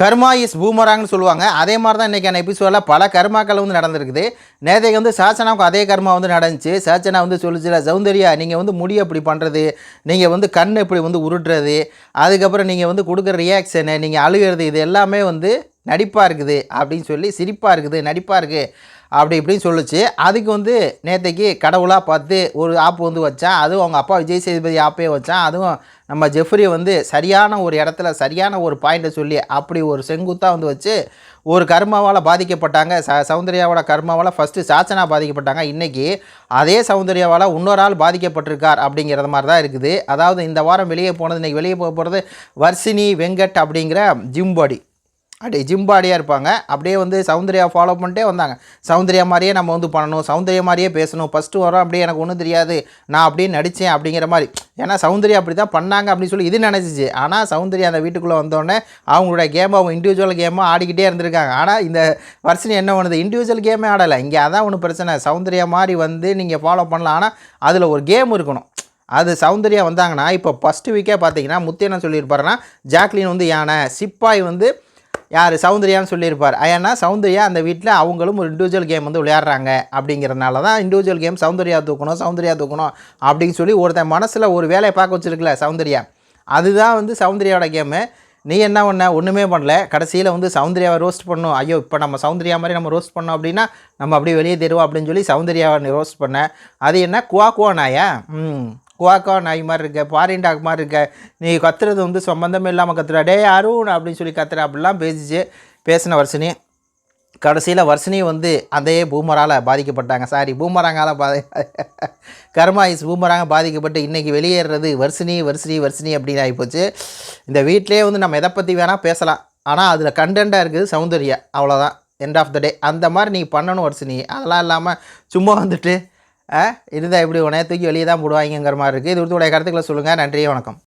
கர்மா is பூமராங்னு சொல்லுவாங்க. அதே மாதிரி தான் இன்றைக்கான எபிசோடில் பல கர்மாக்கள் வந்து நடந்திருக்குது. நேதைக்கு வந்து சாச்சனாவுக்கு அதே கர்மா வந்து நடந்துச்சு. சாச்சனா வந்து சொல்லிச்சுல சௌந்தர்யா நீங்கள் வந்து முடி அப்படி பண்ணுறது நீங்கள் வந்து கண் இப்படி வந்து உருட்டுறது அதுக்கப்புறம் நீங்கள் வந்து கொடுக்குற ரியாக்ஷனு நீங்கள் அழுகிறது இது எல்லாமே வந்து நடிப்பாக இருக்குது அப்படின்னு சொல்லி சிரிப்பாக இருக்குது நடிப்பாக இருக்குது அப்படி இப்படின்னு சொல்லிச்சு. அதுக்கு வந்து நேற்றைக்கு கடவுளாக பார்த்து ஒரு ஆப் வந்து வச்சான் அதுவும் அவங்க அப்பா விஜய் சேதுபதி ஆப்பே வச்சான் அதுவும் நம்ம ஜெஃப்ரி வந்து சரியான ஒரு இடத்துல சரியான ஒரு பாயிண்ட்டை சொல்லி அப்படி ஒரு செங்குத்தாக வந்து வச்சு ஒரு கர்மாவால் பாதிக்கப்பட்டாங்க. ச சௌந்தர்யாவோட கர்மாவால் ஃபஸ்ட்டு சாச்சனா பாதிக்கப்பட்டாங்க. இன்றைக்கி அதே சௌந்தர்யாவால் இன்னொரு ஆள் பாதிக்கப்பட்டிருக்கார் அப்படிங்கிறது மாதிரி தான் இருக்குது. அதாவது இந்த வாரம் வெளியே போனது இன்றைக்கி வெளியே போக போகிறது வர்ஷினி வெங்கட் அப்படிங்கிற ஜிம் பாடி. அப்படியே ஜிம்பாடியாக இருப்பாங்க. அப்படியே வந்து சௌந்தர்யா ஃபாலோ பண்ணிட்டே வந்தாங்க. சௌந்தர்யா மாதிரியே நம்ம வந்து பண்ணணும். சௌந்தர்யா மாதிரியே பேசணும். ஃபஸ்ட்டு வரோம் அப்படியே எனக்கு ஒன்றும் தெரியாது. நான் அப்படியே நடித்தேன் அப்படிங்கிற மாதிரி. ஏன்னா சௌந்தர்யா அப்படி தான் பண்ணாங்க அப்படின்னு சொல்லி இது நினச்சிச்சு. ஆனால் சௌந்தர்யா அந்த வீட்டுக்குள்ளே வந்தோடனே அவங்களோட கேமை அவங்க இண்டிவிஜுவல் கேமாக ஆடிக்கிட்டே இருந்திருக்காங்க. ஆனால் இந்த வருஷம் என்ன பண்ணுது? இண்டிவிஜுவல் கேமே ஆடலை. இங்கே அதான் ஒன்றும் பிரச்சனை. சௌந்தர்யா மாதிரி வந்து நீங்கள் ஃபாலோ பண்ணலாம். ஆனால் அதில் ஒரு கேம் இருக்கணும். அது சௌந்தர்யா வந்தாங்கன்னா இப்போ ஃபஸ்ட்டு வீக்கே பார்த்தீங்கன்னா முத்து என்ன சொல்லியிருப்பாருன்னா ஜாக்லின் வந்து யானை சிப்பாய் வந்து யார்? சௌந்தர்யான்னு சொல்லியிருப்பார். ஏன்னா சௌந்தர்யா அந்த வீட்டில் அவங்களும் ஒரு இண்டிவிஜுவல் கேம் வந்து விளையாடுறாங்க அப்படிங்கிறனால தான் இண்டிவிஜுவல் கேம் சௌந்தர்யா தூக்கணும் சௌந்தர்யா தூக்கணும் அப்படின்னு சொல்லி ஒருத்தன் மனசில் ஒரு வேலையை பார்க்க வச்சுருக்கல சௌந்தர்யா. அதுதான் வந்து சௌந்தர்யாவோட கேமு நீ என்ன பண்ண? ஒன்றுமே பண்ணல. கடைசியில் வந்து சௌந்தர்யாவை ரோஸ்ட் பண்ணும். ஐயோ இப்போ நம்ம சௌந்தர்யா மாதிரி நம்ம ரோஸ்ட் பண்ணோம் அப்படின்னா நம்ம அப்படியே வெளியே தருவோம் அப்படின்னு சொல்லி சௌந்தர்யாவை ரோஸ்ட் பண்ண. அது என்ன? குவா குவா நாயா? ம். குவாக்கா நாய் மாதிரி இருக்க ஃபாரின் டாக் மாதிரி இருக்க நீ கத்துறது வந்து சம்மந்தமே இல்லாமல் கத்துற. டே அருண் அப்படின்னு சொல்லி கத்துற. அப்படிலாம் பேசிச்சு பேசின வர்ஷினி. கடைசியில் வர்ஷினி வந்து அதே பூமரால் பாதிக்கப்பட்டாங்க. சாரி பூமராங்கால் பாதி கர்மா இஸ் பூமராங்க பாதிக்கப்பட்டு இன்றைக்கி வெளியேறது வர்ஷினி வர்ஷினி வர்ஷினி அப்படின்னு ஆகிப்போச்சு இந்த வீட்டிலே வந்து நம்ம எதை பற்றி வேணால் பேசலாம். ஆனால் அதில் கண்டென்ட்டாக இருக்குது சௌந்தர்யா. அவ்வளோதான் எண்ட் ஆஃப் த டே அந்த மாதிரி நீ பண்ணணும் வர்ஷினி. அதெல்லாம் இல்லாமல் சும்மா வந்துட்டு இருந்தால் எப்படி உடனே தூக்கி வெளியே தான் போடுவாங்கங்கிற மாதிரி இருக்குது இது உடைய கருத்துக்களை சொல்லுங்கள் நன்றி வணக்கம்.